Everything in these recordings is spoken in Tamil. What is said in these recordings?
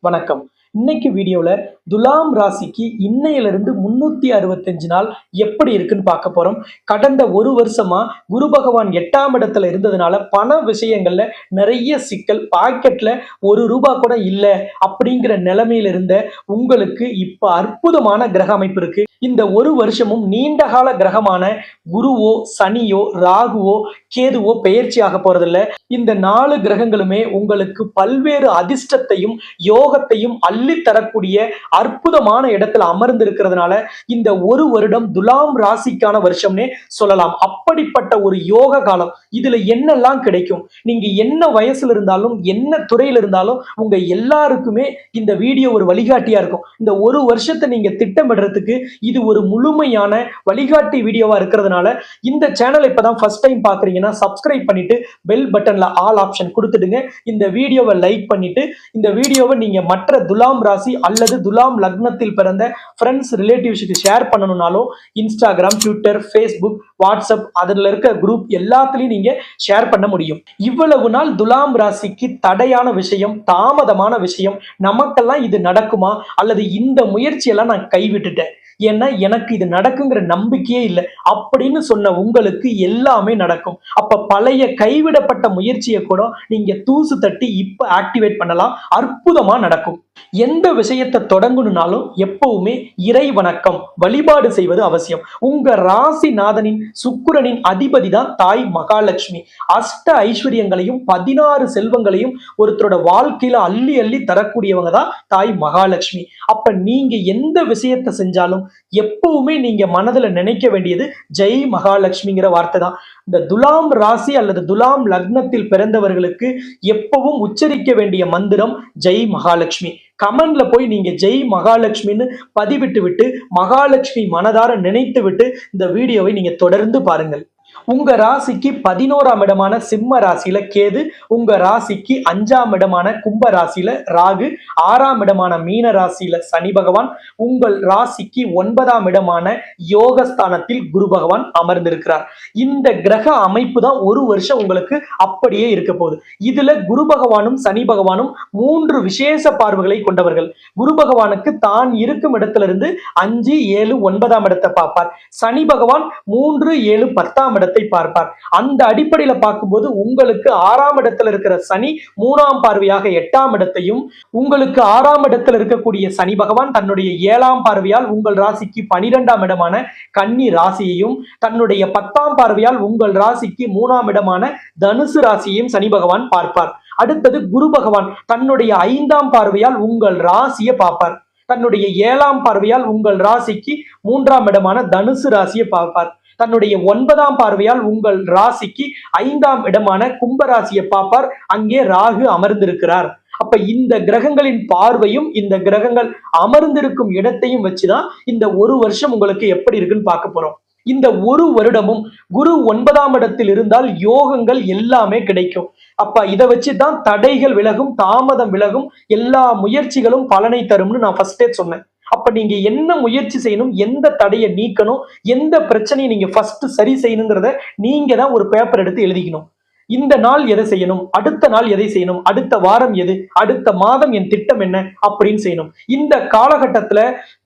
வணக்கம். இன்னைக்கு வீடியோவில் துலாம் ராசிக்கு இன்னையிலிருந்து முன்னூத்தி அறுபத்தஞ்சு நாள் எப்படி இருக்குன்னு பார்க்க போறோம். கடந்த ஒரு வருஷமா குரு பகவான் எட்டாம் இடத்துல இருந்ததுனால பண விஷயங்கள்ல நிறைய சிக்கல் பாக்கெட்ல ஒரு ரூபா கூட இல்லை அப்படிங்கிற நிலைமையில இருந்த உங்களுக்கு இப்ப அற்புதமான கிரக அமைப்பு இருக்கு. இந்த ஒரு வருஷமும் நீண்ட கால கிரகமான குருவோ சனியோ ராகுவோ கேதுவோ பெயர்ச்சியாக போறதில்ல. இந்த நாலு கிரகங்களுமே உங்களுக்கு பல்வேறு அதிர்ஷ்டத்தையும் யோகத்தையும் அல்ல தரக்கூடிய அற்புதமான இடத்துல அமர்ந்து இருக்கிறதுனால இந்த ஒரு வருடம் துலாம் ராசிக்கான வருஷம்னே சொல்லலாம். அப்படிப்பட்ட ஒரு யோக காலம். இதுல என்னெல்லாம் கிடைக்கும்? நீங்க என்ன வயசுல இருந்தாலும் என்ன துறையில இருந்தாலும் உங்க எல்லாருக்குமே இந்த வீடியோ ஒரு வழிகாட்டியா இருக்கும். இந்த ஒரு வருஷத்தை நீங்க திட்டமிடுறதுக்கு இது ஒரு முழுமையான வழிகாட்டி வீடியோவா இருக்கிறதுனால இந்த சேனல் இப்பதான் ஃபர்ஸ்ட் டைம் பாக்குறீங்கன்னா சப்ஸ்கிரைப் பண்ணிட்டு பெல் பட்டன்ல ஆல் ஆப்ஷன் கொடுத்துடுங்க. இந்த வீடியோவை லைக் பண்ணிட்டு இந்த வீடியோவை நீங்க மற்ற துலாம் ராசி அல்லது துலாம் லக்னத்தில் பிறந்த ஃப்ரெண்ட்ஸ் ரிலேட்டிவ்ஸுக்கு ஷேர் பண்ணணும்னாலும் இன்ஸ்டாகிராம் ட்விட்டர் ஃபேஸ்புக் வாட்ஸ்அப் அதில் இருக்க குரூப் எல்லாத்துலேயும் நீங்க ஷேர் பண்ண முடியும். இவ்வளவு நாள் துலாம் ராசிக்கு தடையான விஷயம் தாமதமான விஷயம் நமக்கெல்லாம் இது நடக்குமா? அல்லது இந்த முயற்சியெல்லாம் நான் கைவிட்டுட்டேன். ஏன்னா எனக்கு இது நடக்குங்கிற நம்பிக்கையே இல்லை. அப்படின்னு சொன்ன உங்களுக்கு எல்லாமே நடக்கும். அப்ப பழைய கைவிடப்பட்ட முயற்சியை கூட நீங்க தூசு தட்டி இப்ப ஆக்டிவேட் பண்ணலாம். அற்புதமா நடக்கும். எந்த விஷயத்தை தொடங்கணும்னாலும் எப்பவுமே இறை வணக்கம் வழிபாடு செய்வது அவசியம். உங்க ராசிநாதனின் சுக்கிரனின் அதிபதி தான் தாய் மகாலட்சுமி. அஷ்ட ஐஸ்வர்யங்களையும் பதினாறு செல்வங்களையும் ஒருத்தரோட வாழ்க்கையில அள்ளி அள்ளி தரக்கூடியவங்க தான் தாய் மகாலட்சுமி. அப்ப நீங்க எந்த விஷயத்தை செஞ்சாலும் எப்பவுமே நீங்க மனதுல நினைக்க வேண்டியது ஜெய் மகாலட்சுமிங்கிற வார்த்தை தான். இந்த துலாம் ராசி அல்லது துலாம் லக்னத்தில் பிறந்தவர்களுக்கு எப்பவும் உச்சரிக்க வேண்டிய மந்திரம் ஜெய் மகாலட்சுமி. கமெண்ட்ல போய் நீங்க ஜெய் மகாலட்சுமின்னு பதிவிட்டு விட்டு மகாலட்சுமி மனதார நினைத்து விட்டு இந்த வீடியோவை நீங்க தொடர்ந்து பாருங்கள். உங்க ராசிக்கு பதினோராம் இடமான சிம்ம ராசியில கேது உங்க ராசிக்கு அஞ்சாம் இடமான கும்ப ராசியில ராகு ஆறாம் இடமான மீன ராசியில சனி பகவான் உங்கள் ராசிக்கு ஒன்பதாம் இடமான யோகஸ்தானத்தில் குரு பகவான் அமர்ந்திருக்கிறார். இந்த கிரக அமைப்பு தான் ஒரு வருஷம் உங்களுக்கு அப்படியே இருக்க போகுது. இதுல குரு பகவானும் சனி பகவானும் மூன்று விசேஷ பார்வைகளை கொண்டவர்கள். குரு பகவானுக்கு தான் இருக்கும் இடத்துல இருந்து அஞ்சு ஏழு ஒன்பதாம் இடத்தை பார்ப்பார். சனி பகவான் மூன்று ஏழு பத்தாம் இடத்தை பார்ப்பார். அந்த அடிப்படையில பார்க்கும்போது உங்களுக்கு ஆறாம் இடத்துல இருக்கிற சனி மூணாம் பார்வையாக எட்டாம் இடத்தையும் உங்களுக்கு ஆறாம் இடத்துல இருக்கக்கூடிய சனி பகவான் தன்னுடைய ஏழாம் பார்வையால் உங்கள் ராசிக்கு பனிரெண்டாம் இடமான கன்னி ராசியையும் தன்னுடைய பத்தாம் பார்வையால் உங்கள் ராசிக்கு மூணாம் இடமான தனுசு ராசியையும் சனி பகவான் பார்ப்பார். அடுத்தது குரு பகவான் தன்னுடைய ஐந்தாம் பார்வையால் உங்கள் ராசியை பார்ப்பார். தன்னுடைய ஏழாம் பார்வையால் உங்கள் ராசிக்கு மூன்றாம் இடமான தனுசு ராசியை பார்ப்பார். தன்னுடைய ஒன்பதாம் பார்வையால் உங்கள் ராசிக்கு ஐந்தாம் இடமான கும்பராசியை பார்ப்பார். அங்கே ராகு அமர்ந்திருக்கிறார். அப்ப இந்த கிரகங்களின் பார்வையும் இந்த கிரகங்கள் அமர்ந்திருக்கும் இடத்தையும் வச்சுதான் இந்த ஒரு வருஷம் உங்களுக்கு எப்படி இருக்குன்னு பார்க்க போறோம். இந்த ஒரு வருடமும் குரு ஒன்பதாம் இடத்தில் இருந்தால் யோகங்கள் எல்லாமே கிடைக்கும். அப்ப இதை வச்சு தான் தடைகள் விலகும் தாமதம் விலகும் எல்லா முயற்சிகளும் பலனை தரும்னு நான் ஃபர்ஸ்டே சொன்னேன். அப்ப நீங்க என்ன முயற்சி செய்யணும் எந்த தடையை நீக்கணும் எந்த பிரச்சனையை நீங்க ஃபர்ஸ்ட் சரி செய்யணுங்கிறத நீங்க தான் ஒரு பேப்பர் எடுத்து எழுதிக்கணும். இந்த நாள் எதை செய்யணும் அடுத்த நாள் எதை செய்யணும் அடுத்த வாரம் எது அடுத்த மாதம் என் திட்டம் என்ன அப்படின்னு செய்யணும். இந்த காலகட்டத்துல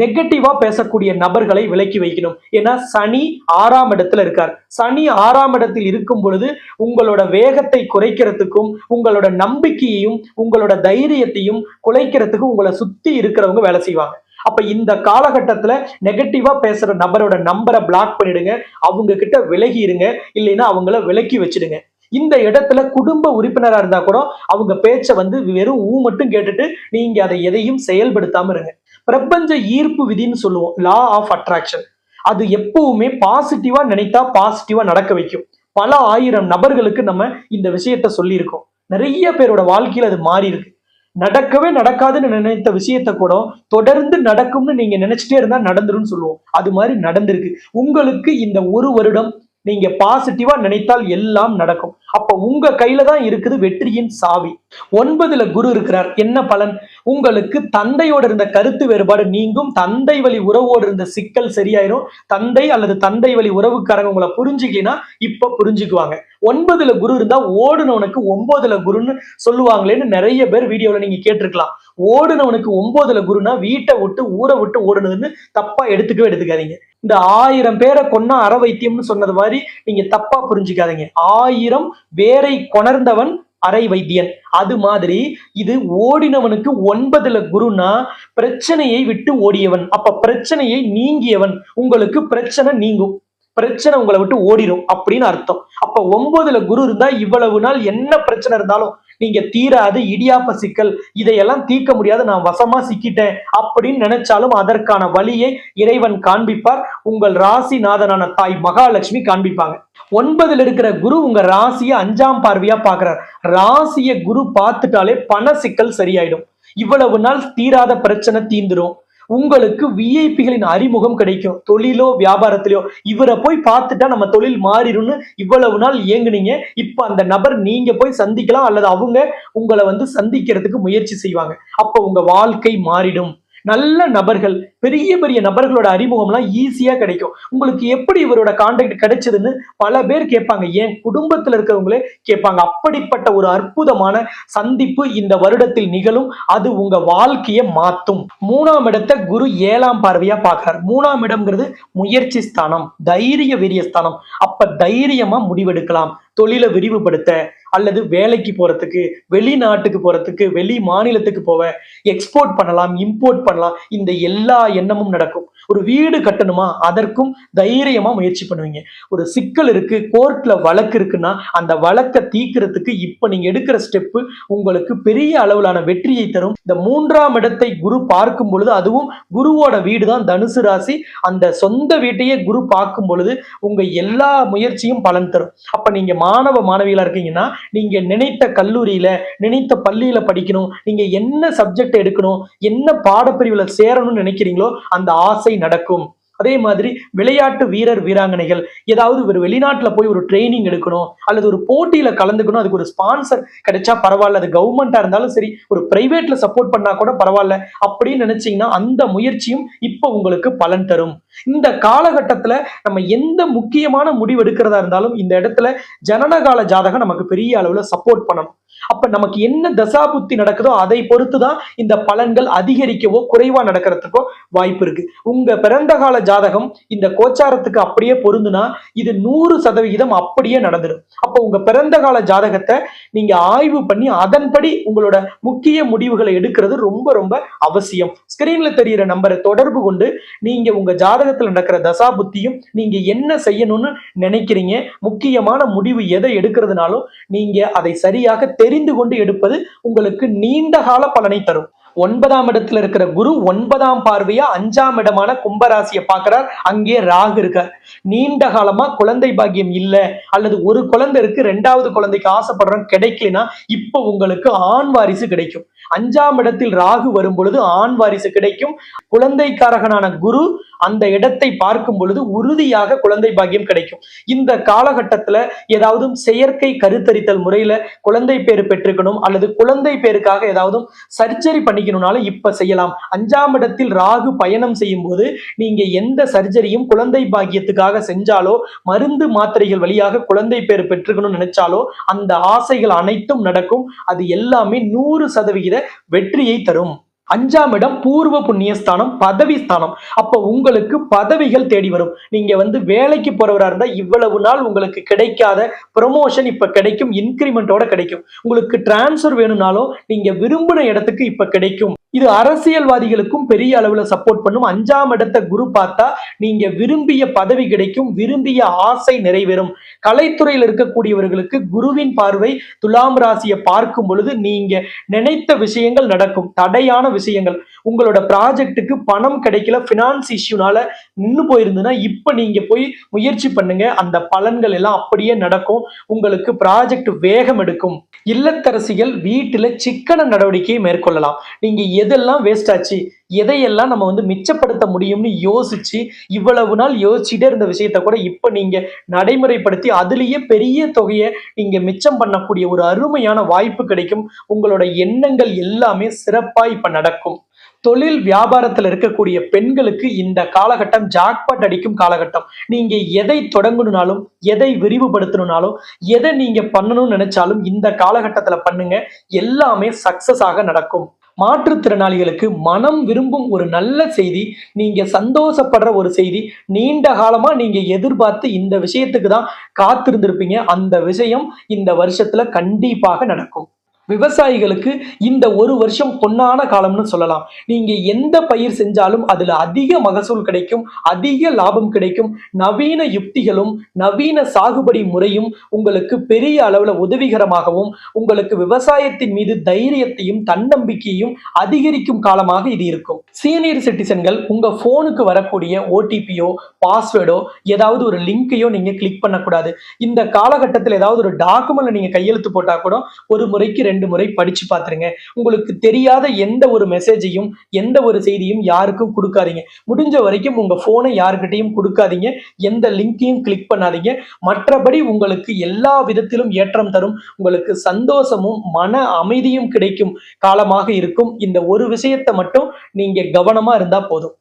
நெகட்டிவா பேசக்கூடிய நபர்களை விலக்கி வைக்கணும். ஏன்னா சனி ஆறாம் இடத்துல இருக்கார். சனி ஆறாம் இடத்தில் இருக்கும் பொழுது உங்களோட வேகத்தை குறைக்கிறதுக்கும் உங்களோட நம்பிக்கையையும் உங்களோட தைரியத்தையும் குலைக்கிறதுக்கும் உங்களை சுத்தி இருக்கிறவங்க வேலை செய்வாங்க. அப்ப இந்த காலகட்டத்துல நெகட்டிவா பேசுற நபரோட நம்பரை பிளாக் பண்ணிடுங்க. அவங்க கிட்ட விலகி இருங்க இல்லைன்னா அவங்கள விலக்கி வச்சிடுங்க. இந்த இடத்துல குடும்ப உறுப்பினரா இருந்தா கூட அவங்க பேச்சை வந்து வெறும் ஊ மட்டும் கேட்டுட்டு நீங்க அதை எதையும் செயல்படுத்தாம இருங்க. பிரபஞ்ச ஈர்ப்பு விதின்னு சொல்லுவோம். லா ஆஃப் அட்ராக்ஷன் அது எப்பவுமே பாசிட்டிவா நினைத்தா பாசிட்டிவா நடக்க வைக்கும். பல ஆயிரம் நபர்களுக்கு நம்ம இந்த விஷயத்த சொல்லியிருக்கோம். நிறைய பேரோட வாழ்க்கையில அது மாறி இருக்கு நடக்கவே நடக்காதுன்னு நினைத்த விஷயத்த கூட தொடர்ந்து நடக்கும்னு நீங்க நினைச்சிட்டே இருந்தா நடந்துரும்னு சொல்லுவோம். அது மாதிரி நடந்திருக்கு. உங்களுக்கு இந்த ஒரு வருடம் நீங்க பாசிட்டிவா நினைத்தால் எல்லாம் நடக்கும். அப்ப உங்க கையில தான் இருக்குது வெற்றியின் சாவி. ஒன்பதுல குரு இருக்கிறார். என்ன பலன்? உங்களுக்கு தந்தையோட இருந்த கருத்து வேறுபாடு நீங்கும். தந்தை வழி உறவோடு இருந்த சிக்கல் சரியாயிரும். தந்தை அல்லது தந்தை வழி உறவுக்காரங்க உங்களை புரிஞ்சுக்கினா இப்ப புரிஞ்சுக்குவாங்க. ஒன்பதுல குரு இருந்தா ஓடுனவனுக்கு ஒன்பதுல குருன்னு சொல்லுவாங்களேன்னு நிறைய பேர் வீடியோல நீங்க கேட்டிருக்கலாம். ஓடுனவனுக்கு ஒன்பதுல குருனா வீட்டை விட்டு ஊரை விட்டு ஓடுனதுன்னு தப்பா எடுத்துக்கவே எடுத்துக்காதீங்க. இந்த ஆயிரம் பேரை கொன்னா அற வைத்தியம்னு சொன்னது மாதிரி நீங்க தப்பா புரிஞ்சுக்காதீங்க. ஆயிரம் வேரை கொணர்ந்தவன் அரை வைத்தியன். அது மாதிரி இது ஓடினவனுக்கு ஒன்பதுல குருனா பிரச்சனையை விட்டு ஓடியவன். அப்ப பிரச்சனையை நீங்கியவன். உங்களுக்கு பிரச்சனை நீங்கும். பிரச்சனை உங்களை விட்டு ஓடிடும் அப்படின்னு அர்த்தம். அப்ப ஒன்பதுல குரு இருந்தா இவ்வளவு நாள் என்ன பிரச்சனை இருந்தாலும் நீங்க தீராது இடியாப்ப சிக்கல் இதையெல்லாம் தீர்க்க முடியாது. நான் வசமா சிக்கிட்டேன் அப்படின்னு நினைச்சாலும் அதற்கான வழியை இறைவன் காண்பிப்பார். உங்கள் ராசிநாதனான தாய் மகாலட்சுமி காண்பிப்பாங்க. ஒன்பதுல இருக்கிற குரு உங்க ராசியை அஞ்சாம் பார்வையா பாக்குறார் ராசிய குரு பார்த்துட்டாலே பண சிக்கல் சரியாயிடும். இவ்வளவு நாள் தீராத பிரச்சனை தீந்துரும் உங்களுக்கு விஐபிகளின் அறிமுகம் கிடைக்கும். தொழிலோ வியாபாரத்திலயோ. இவரை போய் பார்த்துட்டா நம்ம தொழில் மாறிடும்னு இவ்வளவு நாள் இயங்குனீங்க. இப்ப அந்த நபர் நீங்க போய் சந்திக்கலாம் அல்லது அவங்க உங்களை வந்து சந்திக்கிறதுக்கு முயற்சி செய்வாங்க. அப்ப உங்க வாழ்க்கை மாறிடும். நல்ல நபர்கள் பெரிய பெரிய நபர்களோட அறிமுகம்லாம் ஈஸியா கிடைக்கும். உங்களுக்கு எப்படி இவரோட கான்டாக்ட் கிடைச்சதுன்னு பல பேர் கேட்பாங்க. ஏன் குடும்பத்துல இருக்கிறவங்களே கேட்பாங்க. அப்படிப்பட்ட ஒரு அற்புதமான சந்திப்பு இந்த வருடத்தில் நிகழும். அது உங்க வாழ்க்கையை மாத்தும் மூணாம் இடத்தை குரு ஏழாம் பார்வையா பார்க்கிறார். மூணாம் இடம்ங்கிறது முயற்சி ஸ்தானம் தைரிய வீரிய ஸ்தானம். அப்ப தைரியமா முடிவெடுக்கலாம். தொழிலை விரிவுபடுத்த அல்லது வேலைக்கு போறதுக்கு வெளிநாட்டுக்கு போறதுக்கு வெளி மாநிலத்துக்கு போவ எக்ஸ்போர்ட் பண்ணலாம் இம்போர்ட் பண்ணலாம் இந்த எல்லா எண்ணமும் நடக்கும். ஒரு வீடு கட்டணுமா? அதற்கும் தைரியமா முயற்சி பண்ணுவீங்க. ஒரு சிக்கல் இருக்கு கோர்ட்ல வழக்கு இருக்குன்னா அந்த வழக்கை தீக்கிறதுக்கு இப்ப நீங்க எடுக்கிற ஸ்டெப்பு உங்களுக்கு பெரிய அளவிலான வெற்றியை தரும். இந்த மூன்றாம் இடத்தை குரு பார்க்கும் பொழுது அதுவும் குருவோட வீடு தான் தனுசு ராசி. அந்த சொந்த வீட்டையே குரு பார்க்கும் பொழுது உங்க எல்லா முயற்சியும் பலன் தரும். அப்ப நீங்க மாணவ மாணவிகளா இருக்கீங்கன்னா நீங்க நினைத்த கல்லூரியில நினைத்த பள்ளியில படிக்கணும். நீங்க என்ன சப்ஜெக்ட் எடுக்கணும் என்ன பாடப்பிரிவுல சேரணும்னு நினைக்கிறீங்களோ அந்த ஆசை நடக்கும். அதே மாதிரி விளையாட்டு வீரர் வீராங்கனைகள். ஏதாவது ஒரு வெளிநாட்டுல போய் ஒரு ட்ரைனிங் எடுக்கணும் அல்லது ஒரு போட்டியில கலந்துக்கணும் அதுக்கு ஒரு ஸ்பான்சர் கிடைச்சா பரவாயில்ல. அது கவர்மெண்டா இருந்தாலும் சரி ஒரு பிரைவேட்ல சப்போர்ட் பண்ணா கூட பரவாயில்ல. அப்படின்னு நினைச்சீங்கன்னா அந்த முயற்சியும் இப்போ உங்களுக்கு பலன் தரும். இந்த காலகட்டத்துல நம்ம எந்த முக்கியமான முடிவு எடுக்கிறதா இருந்தாலும் இந்த இடத்துல ஜனனகால ஜாதகம் நமக்கு பெரிய அளவுல சப்போர்ட் பண்ணணும். அப்ப நமக்கு என்ன தசாபுத்தி நடக்குதோ அதை பொறுத்து தான் இந்த பலன்கள் அதிகரிக்கவோ குறைவா நடக்கிறதுக்கோ வாய்ப்பு இருக்கு. உங்க பிறந்த கால ஜாதகம் இந்த கோச்சாரத்துக்கு அப்படியே பொருந்துனா இது நூறு சதவிகிதம் அப்படியே நடந்துடும் அப்போ உங்க பிறந்த கால ஜாதகத்தை நீங்க ஆய்வு பண்ணி அதன்படி உங்களோட முக்கிய முடிவுகளை எடுக்கிறது ரொம்ப ரொம்ப அவசியம். ஸ்கிரீன்ல தெரியிற நம்பரை தொடர்பு கொண்டு நீங்க உங்க ஜாதகத்துல நடக்கிற தசாபுத்தியும் நீங்க என்ன செய்யணும்னு நினைக்கிறீங்க முக்கியமான முடிவு எதை எடுக்கிறதுனாலும் நீங்க அதை சரியாக தெரிய தெரிந்து கொண்டு எடுப்பது உங்களுக்கு நீண்ட கால பலனை தரும். ஒன்பதாம் இடத்துல இருக்கிற குரு ஒன்பதாம் பார்வையா அஞ்சாம் இடமான கும்பராசியை பார்க்கிறார். அங்கே ராகு இருக்கார். நீண்ட காலமா குழந்தை பாக்கியம் இல்ல அல்லது ஒரு குழந்தை இருக்கு ரெண்டாவது குழந்தைக்கு ஆசைப்படுறோம் கிடைக்கலனா இப்போ உங்களுக்கு ஆண் வாரிசு கிடைக்கும். அஞ்சாம் இடத்தில் ராகு வரும் பொழுது ஆண் வாரிசு கிடைக்கும். குழந்தைக்காரகனான குரு அந்த இடத்தை பார்க்கும் பொழுது உறுதியாக குழந்தை பாக்கியம் கிடைக்கும். இந்த காலகட்டத்துல ஏதாவது செயற்கை கருத்தரித்தல் முறையில குழந்தை பேர் பெற்றுக்கணும் அல்லது குழந்தை பேருக்காக ஏதாவது சர்ஜரி பண்ணிக்கணும்னாலும் இப்ப செய்யலாம். அஞ்சாம் இடத்தில் ராகு பயணம் செய்யும் போது நீங்க எந்த சர்ஜரியும் குழந்தை பாக்கியத்துக்காக செஞ்சாலோ மருந்து மாத்திரைகள் வழியாக குழந்தை பேர் பெற்றுக்கணும்னு நினைச்சாலோ அந்த ஆசைகள் அனைத்தும் நடக்கும். அது எல்லாமே நூறு சதவிகித வெற்றியை தரும். அஞ்சாம் இடம் பூர்வ புண்ணிய ஸ்தானம் பதவி ஸ்தானம். அப்போ உங்களுக்கு பதவிகள் தேடி வரும். நீங்க வந்து வேலைக்கு போறவரா இருந்தா இவ்வளவு நாள் உங்களுக்கு கிடைக்காத ப்ரொமோஷன் இப்ப கிடைக்கும் இன்கிரிமெண்டோட கிடைக்கும். உங்களுக்கு டிரான்ஸ்ஃபர் வேணும்னாலும் நீங்க விரும்பின இடத்துக்கு இப்ப கிடைக்கும். இது அரசியல்வாதிகளுக்கும் பெரிய அளவுல சப்போர்ட் பண்ணும். அஞ்சாம் இடத்த குரு பார்த்தா நீங்க விரும்பிய பதவி கிடைக்கும் விரும்பிய ஆசை நிறைவேறும். கலைத்துறையில் இருக்கக்கூடியவர்களுக்கு குருவின் பார்வை துலாம் ராசியை பார்க்கும் பொழுது நீங்க நினைத்த விஷயங்கள் நடக்கும். தடையான விஷயங்கள். உங்களோட ப்ராஜெக்ட்டுக்கு பணம் கிடைக்கல ஃபினான்ஸ் இஷ்யூனால நின்று போயிருந்ததுன்னா இப்போ நீங்க போய் முயற்சி பண்ணுங்க. அந்த பலன்கள் எல்லாம் அப்படியே நடக்கும். உங்களுக்கு ப்ராஜெக்ட் வேகம் எடுக்கும். இல்லத்தரசிகள் வீட்டில் சிக்கன நடவடிக்கையை மேற்கொள்ளலாம். நீங்க எதெல்லாம் வேஸ்ட் ஆச்சு எதையெல்லாம் நம்ம வந்து மிச்சப்படுத்த முடியும்னு யோசிச்சு இவ்வளவு நாள் யோசிச்சுட்டே இருந்த விஷயத்த கூட இப்போ நீங்க நடைமுறைப்படுத்தி அதுலேயே பெரிய தொகையை நீங்க மிச்சம் பண்ணக்கூடிய ஒரு அருமையான வாய்ப்பு கிடைக்கும். உங்களோட எண்ணங்கள் எல்லாமே சிறப்பாக இப்போ நடக்கும். தொழில் வியாபாரத்தில் இருக்கக்கூடிய பெண்களுக்கு இந்த காலகட்டம் ஜாக்பாட் அடிக்கும் காலகட்டம். நீங்க எதை தொடங்கணும்னாலும் எதை விரிவுபடுத்தணும்னாலும் எதை நீங்க பண்ணணும்னு நினைச்சாலும் இந்த காலகட்டத்துல பண்ணுங்க. எல்லாமே சக்சஸ் ஆக நடக்கும். மாற்றுத்திறனாளிகளுக்கு மனம் விரும்பும் ஒரு நல்ல செய்தி நீங்க சந்தோஷப்படுற ஒரு செய்தி நீண்ட காலமா நீங்க எதிர்பார்த்து இந்த விஷயத்துக்கு தான் காத்திருந்திருப்பீங்க. அந்த விஷயம் இந்த வருஷத்துல கண்டிப்பாக நடக்கும். விவசாயிகளுக்கு இந்த ஒரு வருஷம் பொன்னான காலம்னு சொல்லலாம். நீங்க எந்த பயிர் செஞ்சாலும் அதுல அதிக மகசூல் கிடைக்கும் அதிக லாபம் கிடைக்கும். நவீன யுக்திகளும் நவீன சாகுபடி முறையும் உங்களுக்கு பெரிய அளவுல உதவிகரமாகவும் உங்களுக்கு விவசாயத்தின் மீது தைரியத்தையும் தன்னம்பிக்கையும் அதிகரிக்கும் காலமாக இது இருக்கும். சீனியர் சிட்டிசன்கள் உங்க போனுக்கு வரக்கூடிய ஓடிபியோ பாஸ்வேர்டோ ஏதாவது ஒரு லிங்கையோ நீங்க கிளிக் பண்ணக்கூடாது. இந்த காலகட்டத்தில் ஏதாவது ஒரு டாக்குமெண்ட்ல நீங்க கையெழுத்து போட்டா கூட ஒரு முறைக்கு ரெண்டு முறை படிச்சு பார்த்துருங்க உங்களுக்கு தெரியாத எந்த ஒரு மெசேஜையும் எந்த ஒரு செய்தியும் யாருக்கும் கொடுக்காதீங்க. முடிஞ்ச வரைக்கும் உங்க போனை யாருக்கிட்டையும் கொடுக்காதீங்க. எந்த லிங்கையும் கிளிக் பண்ணாதீங்க. மற்றபடி உங்களுக்கு எல்லா விதத்திலும் ஏற்றம் தரும். உங்களுக்கு சந்தோஷமும் மன அமைதியும் கிடைக்கும் காலமாக இருக்கும். இந்த ஒரு விஷயத்தை மட்டும் நீங்க கவனமா இருந்தா போதும்.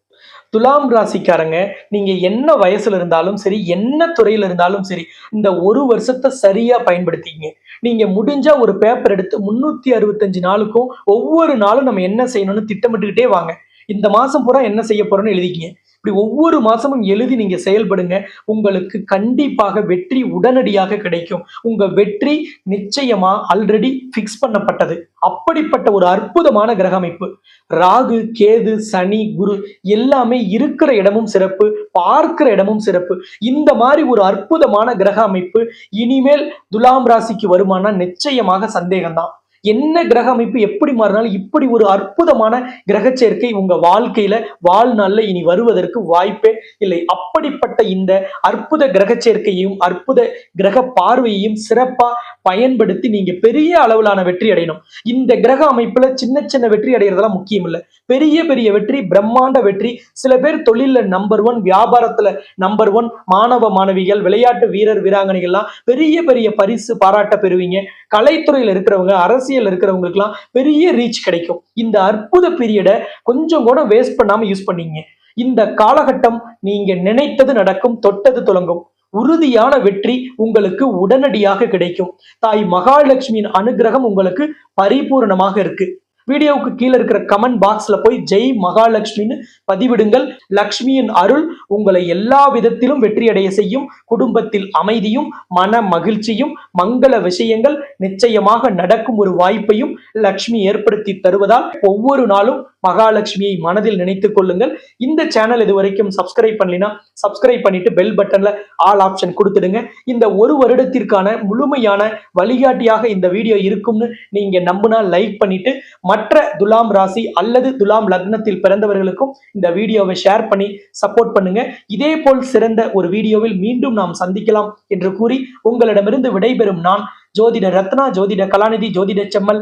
துலாம் ராசிக்காரங்க நீங்க என்ன வயசுல இருந்தாலும் சரி என்ன துறையில இருந்தாலும் சரி இந்த ஒரு வருஷத்தை சரியா பயன்படுத்திக்கங்க. நீங்க முடிஞ்சா ஒரு பேப்பர் எடுத்து முன்னூத்தி அறுபத்தஞ்சு நாளுக்கும் ஒவ்வொரு நாளும் நம்ம என்ன செய்யணும்னு திட்டமிட்டுக்கிட்டே வாங்க. இந்த மாசம் பூரா என்ன செய்ய போறோம்னு எழுதிக்கிங்க. இப்படி ஒவ்வொரு மாசமும் எழுதி நீங்க செயல்படுங்க. உங்களுக்கு கண்டிப்பாக வெற்றி உடனடியாக கிடைக்கும். உங்க வெற்றி நிச்சயமா ஆல்ரெடி ஃபிக்ஸ் பண்ணப்பட்டது. அப்படிப்பட்ட ஒரு அற்புதமான கிரக அமைப்பு. ராகு கேது சனி குரு எல்லாமே இருக்கிற இடமும் சிறப்பு பார்க்கிற இடமும் சிறப்பு. இந்த மாதிரி ஒரு அற்புதமான கிரக அமைப்பு இனிமேல் துலாம் ராசிக்கு வருமானா நிச்சயமாக சந்தேகம்தான். என்ன கிரக அமைப்பு எப்படி மாறினாலும் இப்படி ஒரு அற்புதமான கிரக சேர்க்கை உங்க வாழ்க்கையில வாழ்நாள்ல இனி வருவதற்கு வாய்ப்பே இல்லை. அப்படிப்பட்ட இந்த அற்புத கிரக சேர்க்கையும் அற்புத கிரக பார்வையையும் சிறப்பா பயன்படுத்தி நீங்க பெரிய அளவிலான வெற்றி அடையணும். இந்த கிரக அமைப்புல சின்ன சின்ன வெற்றி அடைகிறதெல்லாம் முக்கியம் இல்லை. பெரிய பெரிய வெற்றி பிரம்மாண்ட வெற்றி. சில பேர் தொழில நம்பர் ஒன் வியாபாரத்துல நம்பர் ஒன் மாணவ மாணவிகள் விளையாட்டு வீரர் வீராங்கனைகள்லாம் பெரிய பெரிய பரிசு பாராட்ட பெறுவீங்க. கலைத்துறையில் இருக்கிறவங்க அரசியல் இருக்கிறவங்களுக்குலாம் பெரிய ரீச் கிடைக்கும். இந்த அற்புத பீரியடை கொஞ்சம் கூட வேஸ்ட் பண்ணாம யூஸ் பண்ணீங்க. இந்த காலகட்டம் நீங்க நினைத்தது நடக்கும் தொட்டது துலங்கும். உறுதியான வெற்றி உங்களுக்கு உடனடியாக கிடைக்கும். தாய் மகாலட்சுமியின் அனுகிரகம் உங்களுக்கு பரிபூரணமாக இருக்கு. வீடியோவுக்கு கீழே இருக்கிற கமெண்ட் பாக்ஸ்ல போய் ஜெய் மகாலட்சுமின்னு பதிவிடுங்கள். லக்ஷ்மியின் அருள் உங்களை எல்லா விதத்திலும் வெற்றியடைய செய்யும். குடும்பத்தில் அமைதியும் மன மகிழ்ச்சியும் மங்கள விஷயங்கள் நிச்சயமாக நடக்கும் ஒரு வாய்ப்பையும் லக்ஷ்மி ஏற்படுத்தி தருவதால் ஒவ்வொரு நாளும் மகாலட்சுமியை மனதில் நினைத்துக் கொள்ளுங்கள். இந்த சேனல் இது வரைக்கும் சப்ஸ்கிரைப் பண்ணலினா சப்ஸ்கிரைப் பண்ணிட்டு பெல் பட்டன்ல ஆல் ஆப்ஷன் கொடுத்துடுங்க. இந்த ஒரு வருடத்திற்கான முழுமையான வழிகாட்டியாக இந்த வீடியோ இருக்கும்னு நீங்க நம்புனா லைக் பண்ணிட்டு மற்ற துலாம் ராசி அல்லது துலாம் லக்னத்தில் பிறந்தவர்களுக்கும் இந்த வீடியோவை ஷேர் பண்ணி சப்போர்ட் பண்ணுங்க. இதே போல் சிறந்த ஒரு வீடியோவில் மீண்டும் நாம் சந்திக்கலாம் என்று கூறி உங்களிடமிருந்து விடைபெறும் நான் ஜோதிட ரத்னா ஜோதிட கலாநிதி ஜோதிட செம்மல்